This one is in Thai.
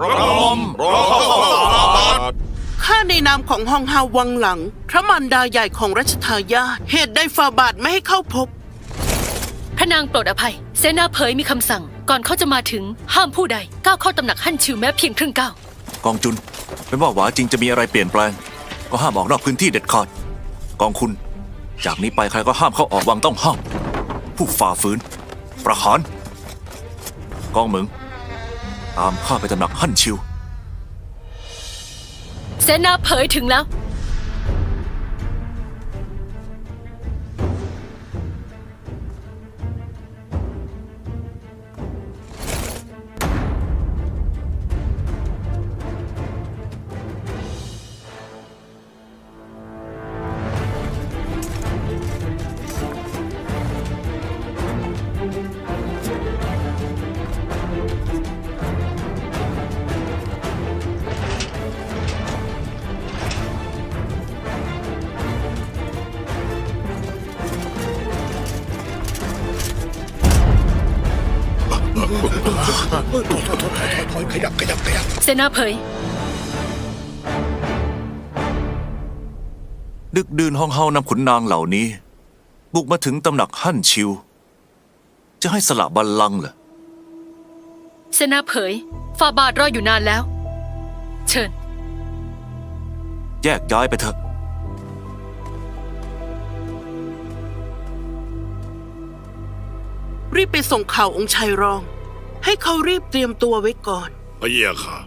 รมรอข้าบานข้าในนามของฮองฮาวังหลัง พระมารดาใหญ่ของรัชทายาทเหตุใดฟาบาทไม่ให้เข้าพบ พระนางโปรดอภัย เสนาเผยมีคำสั่ง ก่อนเขาจะมาถึงห้ามผู้ใดก้าวเข้าตำหนักฮั่นชิวแม้เพียงครึ่งก้าวกองจุน ไม่ว่าหวาจริงจะมีอะไรเปลี่ยนแปลง ก็ห้ามออกนอกพื้นที่เด็ดขาด กองคุณ จากนี้ไปใครก็ห้ามเข้าออกวังต้องห้าม ผู้ฝ่าฝืน ประหาร กองเหมึง ตามข้าไปตำหนักฮั่นชิว เสนาเผยถึงแล้ว ขยับขยับขยับเสนาเผย ดึกดื่นห้องเฮานำขุนนางเหล่านี้ บุกมาถึงตำหนักฮั่นชิว จะให้สละบัลลังก์เหรอเสนาเผยฝ่าบาทรออยู่นานแล้ว เชิญ แยกย้ายไปเถอะรีบไปส่งข่าวองค์ชายรอง ให้เขารีบเตรียมตัวไว้ก่อน พระเยาค่ะ